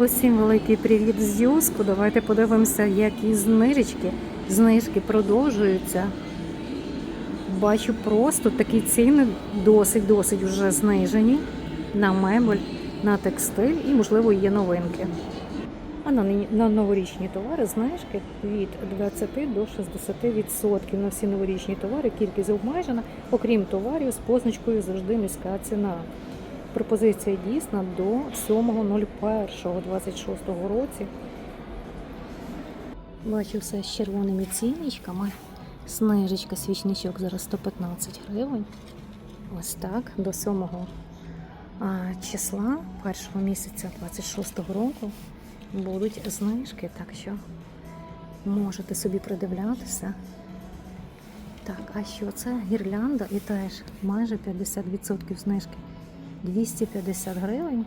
Усім великий привіт з Юску. Давайте подивимося, які знижечки. Знижки продовжуються. Бачу просто такі ціни досить-досить вже знижені на мебель, на текстиль і, можливо, є новинки. А на, на новорічні товари знижки від 20 до 60% на всі новорічні товари. Кількість обмежена, окрім товарів з позначкою завжди низька ціна. Пропозиція дійсна до 7.01.26 році. Бачу все з червоними цінничками. Снижечка, свічничок зараз 115 гривень. Ось так, до 7 а, числа першого місяця 26 року будуть знижки, так що можете собі придивлятися. Так, а що це? Гірлянда і теж майже 50% знижки. 250 гривень.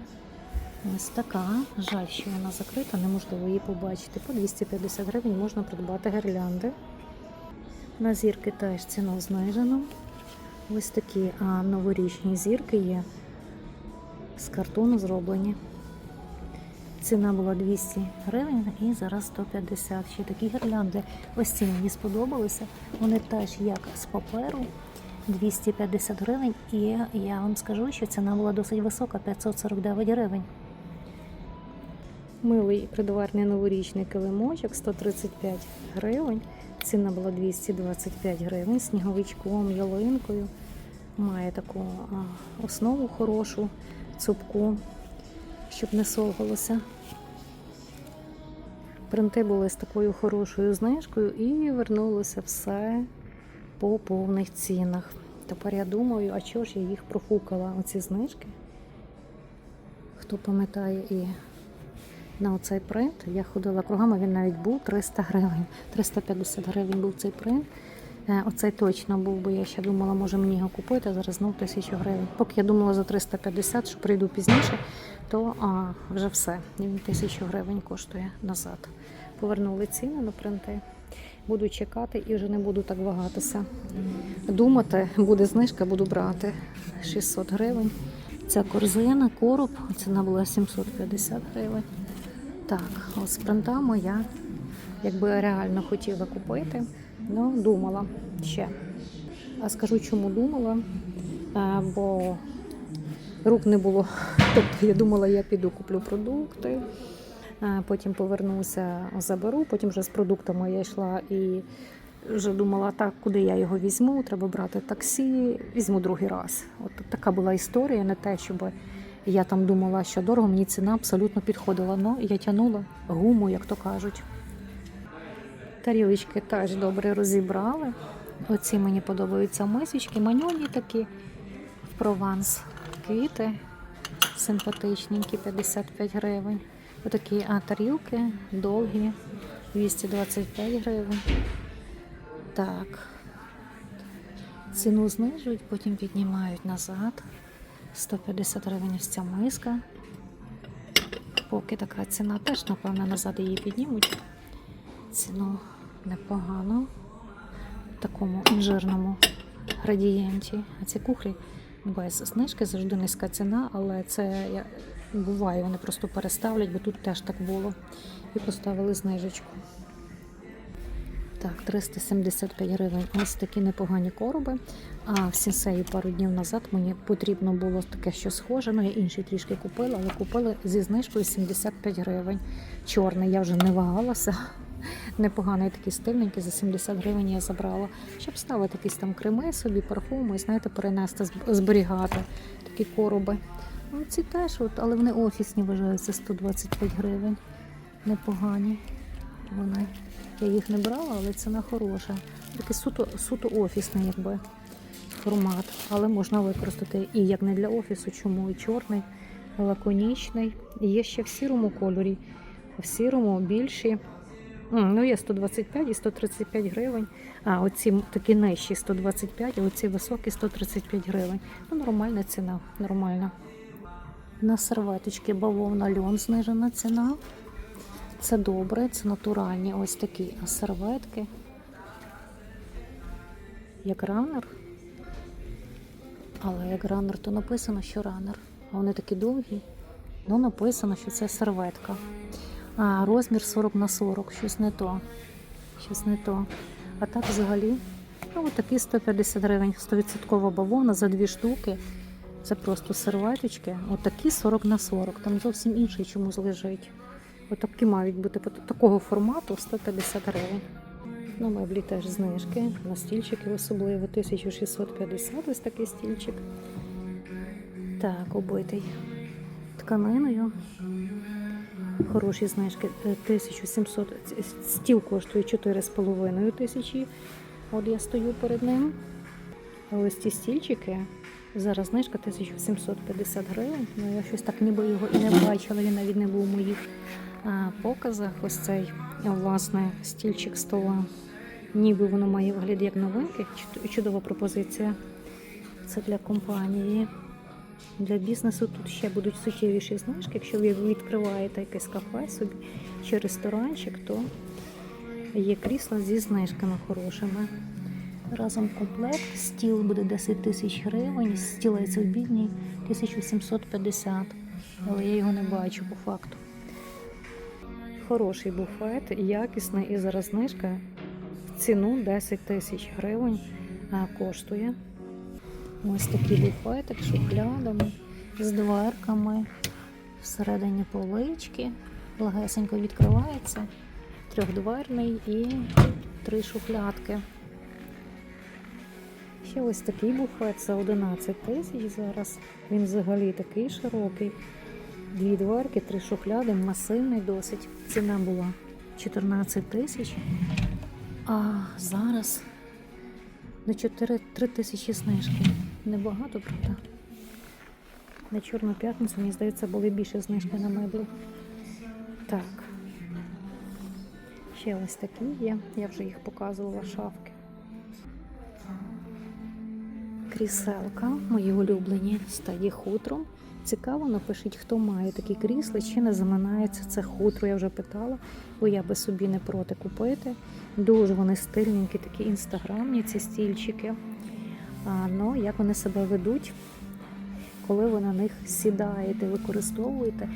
Ось така. Жаль, що вона закрита, неможливо її побачити. По 250 гривень можна придбати гірлянди. На зірки теж ціну знижено. Ось такі а, новорічні зірки є. З картону зроблені. Ціна була 200 гривень і зараз 150. Ще такі гірлянди. Ось ці мені сподобалися. Вони теж як з паперу. 250 гривень, і я вам скажу, що ціна була досить висока 549 гривень. Милий придварний новорічний килимочок 135 гривень. Ціна була 225 гривень сніговичком, ялинкою. Має таку основу хорошу, цупку, щоб не совгалося. Принти були з такою хорошою знижкою і вернулося все по повних цінах. Тепер я думаю, а чого ж я їх профукала, оці знижки? Хто пам'ятає і на оцей принт, я ходила кругами, він навіть був 300 гривень. 350 гривень був цей принт. Е, Оцей точно був, бо я ще думала, може мені його купити, а зараз знов 1000 гривень. Поки я думала за 350, що прийду пізніше, то а, вже все. Він 1000 гривень коштує назад. Повернули ціни на принти. Буду чекати і вже не буду так вагатися. Думати, буде знижка, буду брати 600 гривень. Ця корзина, короб, ціна була 750 гривень. Так, з принтами я якби реально хотіла купити, ну думала ще. А скажу, чому думала, Е, бо рук не було. Тобто я думала, я піду куплю продукти, потім повернуся, заберу, потім вже з продуктами я йшла і вже думала, так, куди я його візьму, треба брати таксі, візьму другий раз. От така була історія, не те, щоб я там думала, що дорого, мені ціна абсолютно підходила. Ну, я тягнула гуму, як то кажуть. Тарілочки теж добре розібрали. Оці мені подобаються мисочки, маньоні такі в прованс. Квіти симпатичненькі, 55 гривень. Отакі а, тарілки довгі, 225 гривень. Так. Ціну знижують, потім піднімають назад. 150 гривень ось ця миска. Поки така ціна теж, напевно, назад її піднімуть. Ціну непогано. В такому інжирному градієнті. А ці кухлі без знижки завжди низька ціна, але це буває, вони просто переставлять, бо тут теж так було. І поставили знижечку. Так, 375 гривень. Ось такі непогані короби. А в сінсеї пару днів назад мені потрібно було таке, що схоже. Ну, я інший трішки купила, але купила зі знижкою 75 гривень. Чорний, я вже не вагалася. Непоганий такий стильненький, за 70 гривень я забрала. Щоб ставити якісь там креми собі, парфуми, знаєте, перенести, зберігати такі короби. Ну, ці теж, от, але вони офісні вважаються 125 гривень. Непогані. Вони. Я їх не брала, але ціна хороша. Такий суто, суто офісний якби, формат. Але можна використати і як не для офісу, чому і чорний, лаконічний. І є ще в сірому кольорі. В сірому більші. Ну, є 125 і 135 гривень. А оці такі нижчі 125, а оці високі 135 гривень. Ну, нормальна ціна, нормальна. На серветочки бавовна льон знижена ціна. Це добре, це натуральні ось такі серветки. Як ранер. Але як ранер, то написано, що ранер. А вони такі довгі. Ну, написано, що це серветка. А розмір 40 на 40, щось не то. Щось не то. А так взагалі, ну, такі 150 гривень, 100% бавовна за дві штуки. Це просто серветочки. Отакі 40 на 40. Там зовсім інший чомусь лежить. Отакі мають бути такого формату 150 гривень. На меблі теж знижки, на стільчики особливо 1650 ось такий стільчик. Так, оббитий тканиною. Хороші знижки. Е, 1700. Стіл коштує 4,5 тисячі. От я стою перед ним. Ось ці стільчики. Зараз знижка 1750 гривень. Ну я щось так ніби його і не бачила. Він навіть не був у моїх а, показах. Ось цей власне стільчик стола. Ніби воно має вигляд як новинки. Чудова пропозиція. Це для компанії. Для бізнесу тут ще будуть суттєвіші знижки. Якщо ви відкриваєте якесь кафе собі чи ресторанчик, то є крісла зі знижками хорошими. Разом комплект, стіл буде 10 тисяч гривень, стілець обідній 1750, але я його не бачу по факту. Хороший буфет, якісний і зараз знижка. Ціну 10 тисяч гривень коштує. Ось такий буфетик з шухлядами, з дверками, всередині полички, легесенько відкривається, трьохдверний і три шухлядки. Ще ось такий буфет за 11 тисяч зараз. Він взагалі такий широкий. Дві дверки, три шухляди, масивний досить. Ціна була 14 тисяч. А зараз на 4 3 тисячі знижки. Небагато, правда? На Чорну п'ятницю, мені здається, були більше знижки на меблі. Так. Ще ось такі є. Я вже їх показувала шафки. Кріселка, мої улюблені, стає хутром. Цікаво, напишіть, хто має такі крісла, чи не заминається це хутро. Я вже питала, бо я би собі не проти купити. Дуже вони стильненькі, такі інстаграмні ці стільчики. А, ну, як вони себе ведуть, коли ви на них сідаєте, використовуєте.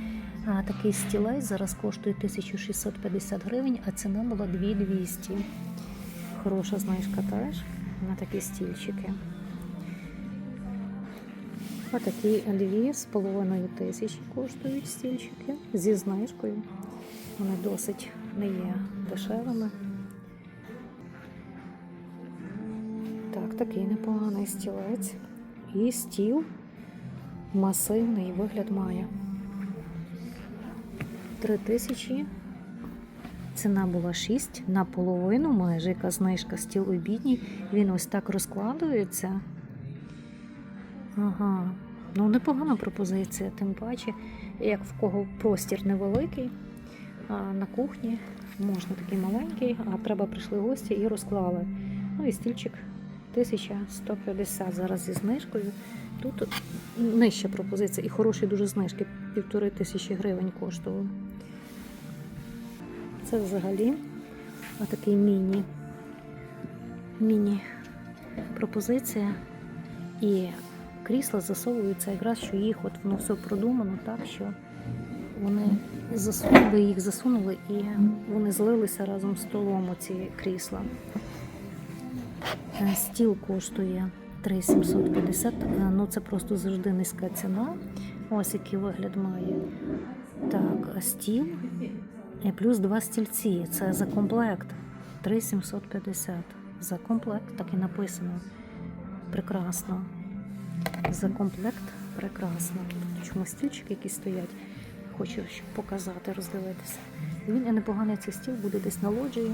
А такий стілець зараз коштує 1650 гривень, а ціна була 2200. Хороша знижка теж на такі стільчики. Отакі дві з половиною тисячі коштують стільчики зі знижкою. Вони досить не є дешевими. Так, такий непоганий стілець. І стіл масивний вигляд має. Три тисячі. Ціна була 6 на половину, майже яка знижка стіл обідній. Він ось так розкладується. Ага, ну непогана пропозиція, тим паче, як в кого простір невеликий, а на кухні можна такий маленький, а треба прийшли гості і розклали. Ну і стільчик 1150 зараз зі знижкою. Тут нижча пропозиція і хороші дуже знижки, півтори тисячі гривень коштували. Це взагалі отакий міні. Міні пропозиція. І крісла засовуються якраз, що їх от воно все продумано так, що вони засунули, їх засунули і вони злилися разом з столом оці крісла. Е, Стіл коштує 3750, е, ну це просто завжди низька ціна. Ось який вигляд має. Так, стіл і плюс два стільці. Це за комплект 3750. За комплект так і написано. Прекрасно. За комплект прекрасно. Тут чому стільчики які стоять. Хочу щоб показати, роздивитися. Він і непоганий цей стіл буде десь на лоджії.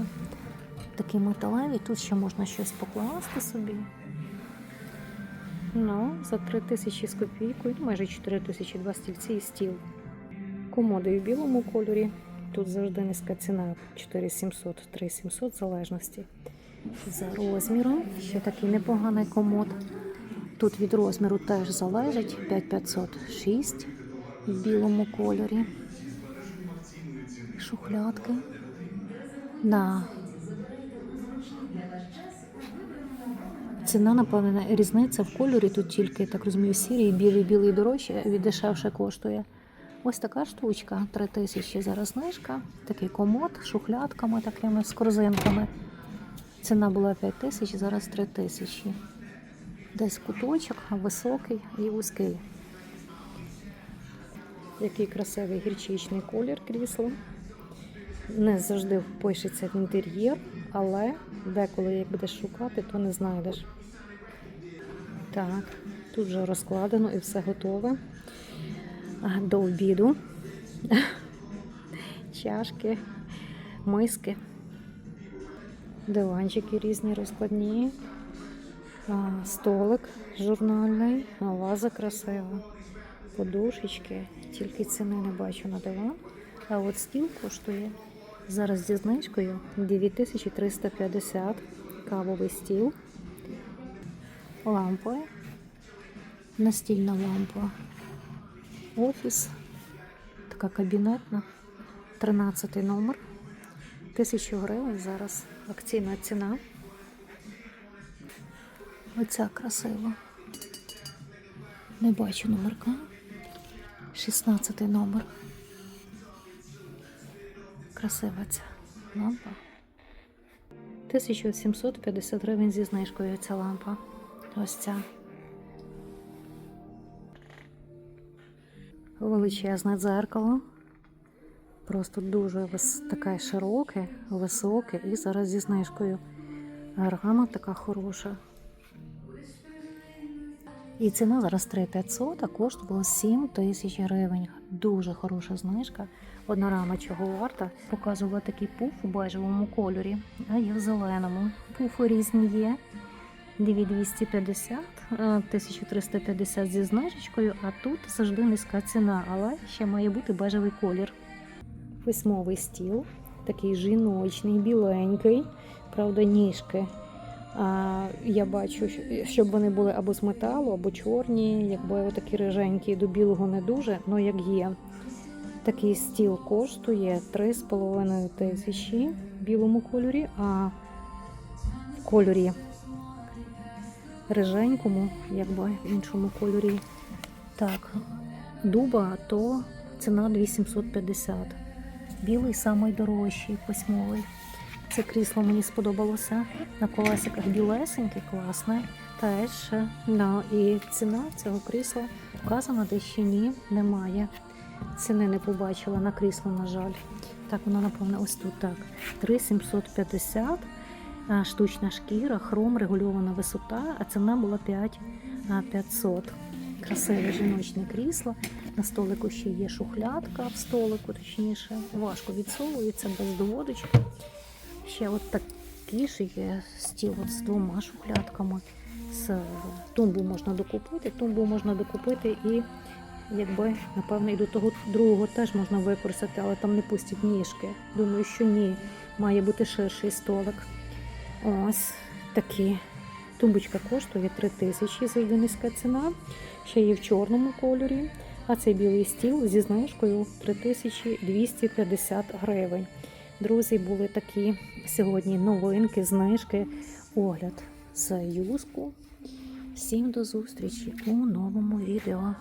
Такий металевий. Тут ще можна щось покласти собі. Ну, за 3 тисячі з копійкою, ну, майже 4 тисячі два стільці і стіл. Комоди в білому кольорі. Тут завжди низька ціна 4700, 3700 в залежності. За розміром ще такий непоганий комод. Тут від розміру теж залежить 5506 в білому кольорі. Шухлядки. На ціна, напевне, різниця в кольорі тут тільки, так розумію, сірий, білий, білий дорожче, від дешевше коштує. Ось така штучка, 3000 зараз знижка. Такий комод з шухлядками такими, з корзинками. Ціна була 5000, зараз 3000. Десь куточок, високий і вузький. Який красивий гірчичний колір крісла. Не завжди впишеться в інтер'єр, але деколи як будеш шукати, то не знайдеш. Так, тут вже розкладено і все готове. До обіду. Чашки, миски, диванчики різні розкладні, столик журнальний, ваза красива, подушечки, тільки ціни не бачу на диван. А от стіл коштує зараз зі знижкою 9350 кавовий стіл, лампи, настільна лампа, офіс, така кабінетна, 13 номер, 1000 гривень зараз. Акційна ціна. Оця красива. Не бачу номерка. 16 номер. Красива ця лампа. 1750 гривень зі знижкою ця лампа. Ось ця. Величезне дзеркало. Просто дуже вис... таке широке, високе і зараз зі знижкою. Рама така хороша. І ціна зараз 3500, а коштувала 7 тисяч гривень. Дуже хороша знижка. Одна рама чого варта. Показувала такий пуф у бежевому кольорі, а є в зеленому. Пуфи різні є. 2250, е, 1350 зі знижечкою, а тут завжди низька ціна, але ще має бути бежевий колір. Письмовий стіл, такий жіночний, біленький, правда, ніжки. А, я бачу, що- щоб вони були або з металу, або чорні, якби такі риженькі, до білого не дуже, але як є. Такий стіл коштує 3,5 тисячі в білому кольорі, а в кольорі риженькому, якби в іншому кольорі. Так, дуба, то ціна 2750. Білий найдорожчий, письмовий. Це крісло мені сподобалося. На колесиках білесеньке, класне. Теж да, і ціна цього крісла вказана, де ще ні, немає. Ціни не побачила на крісло, на жаль. Так, воно напевно ось тут так. 3750, а, штучна шкіра, хром, регульована висота, а ціна була 5500. Красиве жіночне крісло. На столику ще є шухлядка в столику, точніше, важко відсовується без доводочки. Ще от такий ж є стіл от з двома шухлядками. З тумбу можна докупити, тумбу можна докупити і якби, напевно, і до того другого теж можна використати, але там не пустять ніжки. Думаю, що ні. Має бути ширший столик. Ось такі. Тумбочка коштує 3 тисячі, завжди низька ціна. Ще є в чорному кольорі. А цей білий стіл зі знижкою 3250 гривень. Друзі, були такі сьогодні новинки, знижки, огляд за юзку. Всім до зустрічі у новому відео.